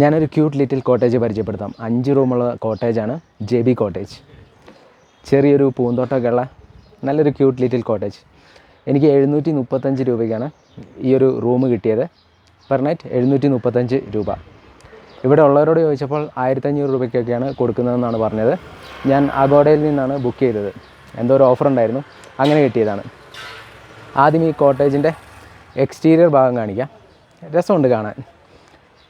ഞാനൊരു cute little cottage പരിചയപ്പെടുത്താം. അഞ്ച് റൂമുള്ള കോട്ടേജാണ് ജെ ബി കോട്ടേജ് ചെറിയൊരു പൂന്തോട്ടമൊക്കെ ഉള്ള നല്ലൊരു ക്യൂട്ട് ലിറ്റിൽ കോട്ടേജ് എനിക്ക് എഴുന്നൂറ്റി മുപ്പത്തഞ്ച് രൂപയ്ക്കാണ് ഈ ഒരു റൂം കിട്ടിയത്. പെർ നൈറ്റ് എഴുന്നൂറ്റി മുപ്പത്തഞ്ച് രൂപ. ഇവിടെ ഉള്ളവരോട് ചോദിച്ചപ്പോൾ ആയിരത്തഞ്ഞൂറ് രൂപയ്ക്കൊക്കെയാണ് കൊടുക്കുന്നതെന്നാണ് പറഞ്ഞത്. ഞാൻ അഗോഡയിൽ നിന്നാണ് ബുക്ക് ചെയ്തത്. എന്തോ ഒരു ഓഫർ ഉണ്ടായിരുന്നു. അങ്ങനെ കിട്ടിയതാണ്. ആദ്യം ഈ കോട്ടേജിന്റെ എക്സ്റ്റീരിയർ ഭാഗം കാണിക്കാം. രസമുണ്ട് കാണാൻ.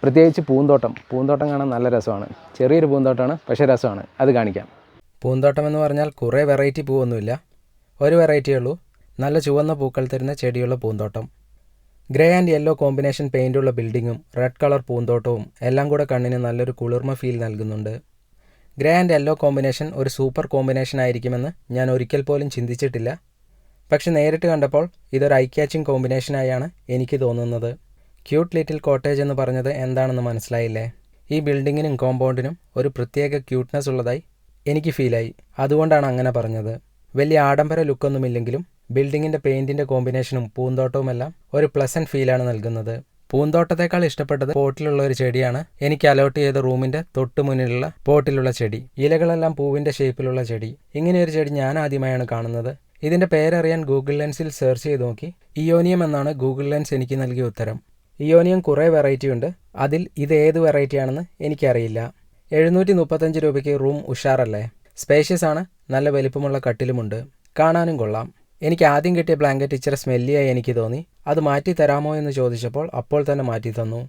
പ്രത്യേകിച്ച് പൂന്തോട്ടം. പൂന്തോട്ടം കാണാൻ നല്ല രസമാണ്. ചെറിയൊരു പൂന്തോട്ടമാണ് പക്ഷേ രസമാണ്. അത് കാണിക്കാം. പൂന്തോട്ടം എന്ന് പറഞ്ഞാൽ കുറേ വെറൈറ്റി പൂവൊന്നുമില്ല. ഒരു വെറൈറ്റിയേ ഉള്ളൂ. നല്ല ചുവന്ന പൂക്കൾ തരുന്ന ചെടിയുള്ള പൂന്തോട്ടം. ഗ്രേ ആൻഡ് യെല്ലോ കോമ്പിനേഷൻ പെയിന്റുള്ള ബിൽഡിങ്ങും റെഡ് കളർ പൂന്തോട്ടവും എല്ലാം കൂടെ കണ്ണിന് നല്ലൊരു കുളിർമ ഫീൽ നൽകുന്നുണ്ട്. ഗ്രേ ആൻഡ് യെല്ലോ കോമ്പിനേഷൻ ഒരു സൂപ്പർ കോമ്പിനേഷൻ ആയിരിക്കുമെന്ന് ഞാൻ ഒരിക്കൽ പോലും ചിന്തിച്ചിട്ടില്ല. പക്ഷെ നേരിട്ട് കണ്ടപ്പോൾ ഇതൊരു ഐ ക്യാച്ചിങ് കോമ്പിനേഷനായാണ് എനിക്ക് തോന്നുന്നത്. ക്യൂട്ട് ലിറ്റിൽ കോട്ടേജ് എന്ന് പറഞ്ഞത് എന്താണെന്ന് മനസ്സിലായില്ലേ? ഈ ബിൽഡിങ്ങിനും കോമ്പൗണ്ടിനും ഒരു പ്രത്യേക ക്യൂട്ട്നെസ് ഉള്ളതായി എനിക്ക് ഫീലായി. അതുകൊണ്ടാണ് അങ്ങനെ പറഞ്ഞത്. വലിയ ആഡംബര ലുക്കൊന്നുമില്ലെങ്കിലും ബിൽഡിങ്ങിന്റെ പെയിന്റിന്റെ കോമ്പിനേഷനും പൂന്തോട്ടവുമെല്ലാം ഒരു പ്ലസന്റ് ഫീലാണ് നൽകുന്നത്. പൂന്തോട്ടത്തേക്കാൾ ഇഷ്ടപ്പെട്ടത് പോട്ടിലുള്ള ഒരു ചെടിയാണ്. എനിക്ക് അലോട്ട് ചെയ്ത റൂമിന്റെ തൊട്ടു മുന്നിലുള്ള പോട്ടിലുള്ള ചെടി ഇലകളെല്ലാം പൂവിന്റെ ഷേപ്പിലുള്ള ചെടി. ഇങ്ങനെ ഒരു ചെടി ഞാൻ ആദ്യമായാണ് കാണുന്നത്. ഇതിന്റെ പേരറിയാൻ ഗൂഗിൾ ലെൻസിൽ സെർച്ച് ചെയ്ത് നോക്കി. ഇയോനിയം എന്നാണ് ഗൂഗിൾ ലെൻസ് എനിക്ക് നൽകിയ ഉത്തരം. ഇയോനിയം കുറേ വെറൈറ്റി ഉണ്ട്. അതിൽ ഇത് ഏത് വെറൈറ്റി ആണെന്ന് എനിക്കറിയില്ല. എഴുന്നൂറ്റി മുപ്പത്തഞ്ച് രൂപയ്ക്ക് റൂം ഉഷാറല്ലേ? സ്പേഷ്യസ് ആണ് നല്ല വലിപ്പമുള്ള കട്ടിലുമുണ്ട് കാണാനും കൊള്ളാം. എനിക്ക് ആദ്യം കിട്ടിയ ബ്ലാങ്കറ്റ് ഇച്ചിരി സ്മെല്ലിയായി എനിക്ക് തോന്നി. അത് മാറ്റി തരാമോ എന്ന് ചോദിച്ചപ്പോൾ അപ്പോൾ തന്നെ മാറ്റി തന്നു.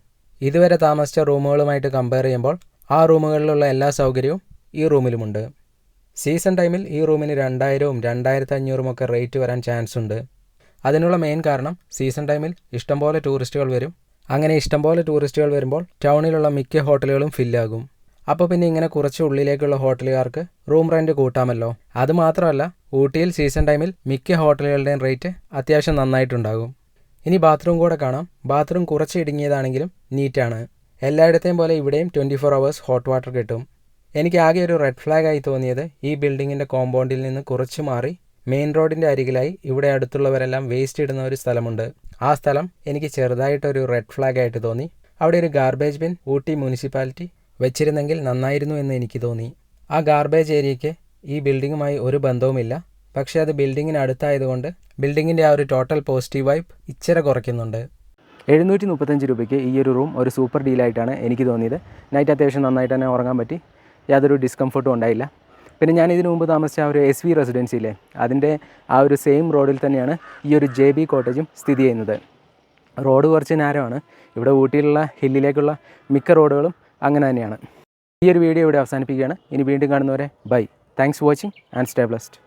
ഇതുവരെ താമസിച്ച റൂമുകളുമായിട്ട് കമ്പയർ ചെയ്യുമ്പോൾ ആ റൂമുകളിലുള്ള എല്ലാ സൗകര്യവും ഈ റൂമിലുമുണ്ട്. സീസൺ ടൈമിൽ ഈ റൂമിന് രണ്ടായിരവും രണ്ടായിരത്തി അഞ്ഞൂറും ഒക്കെ റേറ്റ് വരാൻ ചാൻസ് ഉണ്ട്. അതിനുള്ള മെയിൻ കാരണം സീസൺ ടൈമിൽ ഇഷ്ടംപോലെ ടൂറിസ്റ്റുകൾ വരും. അങ്ങനെ ഇഷ്ടംപോലെ ടൂറിസ്റ്റുകൾ വരുമ്പോൾ ടൗണിലുള്ള മിക്ക ഹോട്ടലുകളും ഫില്ലാകും അപ്പോൾ പിന്നെ ഇങ്ങനെ കുറച്ച് ഉള്ളിലേക്കുള്ള ഹോട്ടലുകാർക്ക് റൂം റെന്റ് കൂട്ടാമല്ലോ. അതുമാത്രമല്ല ഊട്ടിയിൽ സീസൺ ടൈമിൽ മിക്ക ഹോട്ടലുകളുടെയും റേറ്റ് അത്യാവശ്യം നന്നായിട്ടുണ്ടാകും. ഇനി ബാത്റൂം കൂടെ കാണാം. ബാത്റൂം കുറച്ച് ഇടുങ്ങിയതാണെങ്കിലും നീറ്റാണ് എല്ലായിടത്തെയും പോലെ ഇവിടെയും twenty four hours hot water കിട്ടും. എനിക്ക് ആകെ ഒരു റെഡ് ഫ്ലാഗായി തോന്നിയത് ഈ ബിൽഡിങ്ങിന്റെ കോമ്പൗണ്ടിൽ നിന്ന് കുറച്ച് മാറി മെയിൻ റോഡിന്റെ അരികിലായി ഇവിടെ അടുത്തുള്ളവരെല്ലാം വേസ്റ്റ് ഇടുന്ന ഒരു സ്ഥലമുണ്ട്. ആ സ്ഥലം എനിക്ക് ചെറുതായിട്ടൊരു റെഡ് ഫ്ലാഗ് ആയിട്ട് തോന്നി. അവിടെ ഒരു ഗാർബേജ് ബിൻ ഊട്ടി മുനിസിപ്പാലിറ്റി വെച്ചിരുന്നെങ്കിൽ നന്നായിരുന്നു എന്ന് എനിക്ക് തോന്നി. ആ ഗാർബേജ് ഏരിയയ്ക്ക് ഈ ബിൽഡിങ്ങുമായി ഒരു ബന്ധവുമില്ല. പക്ഷേ അത് ബിൽഡിങ്ങിന് അടുത്തായതുകൊണ്ട് ബിൽഡിങ്ങിന്റെ ആ ഒരു ടോട്ടൽ പോസിറ്റീവ് വൈബ് ഇച്ചിര കുറയ്ക്കുന്നുണ്ട്. എഴുന്നൂറ്റി മുപ്പത്തഞ്ച് രൂപയ്ക്ക് ഈ ഒരു റൂം ഒരു സൂപ്പർ ഡീലായിട്ടാണ് എനിക്ക് തോന്നിയത്. നൈറ്റ് അത്യാവശ്യം നന്നായിട്ട് തന്നെ ഉറങ്ങാൻ പറ്റി. യാതൊരു ഡിസ്കംഫർട്ടും ഉണ്ടായില്ല. പിന്നെ ഞാൻ ഇതിനു മുമ്പ് താമസിച്ച ആ ഒരു എസ് വി റെസിഡൻസിയിലെ അതിന്റെ ആ ഒരു സെയിം റോഡിൽ തന്നെയാണ് ഈ ഒരു ജെ ബി കോട്ടേജും സ്ഥിതി ചെയ്യുന്നത്. റോഡ് കുറച്ച് നേരമാണ് ഇവിടെ ഊട്ടിയിലുള്ള ഹില്ലിലേക്കുള്ള മിക്ക റോഡുകളും അങ്ങനെ തന്നെയാണ്. ഈ ഒരു വീഡിയോ ഇവിടെ അവസാനിപ്പിക്കുകയാണ്. ഇനി വീണ്ടും കാണുന്നവരെ bye thanks for watching and stay blessed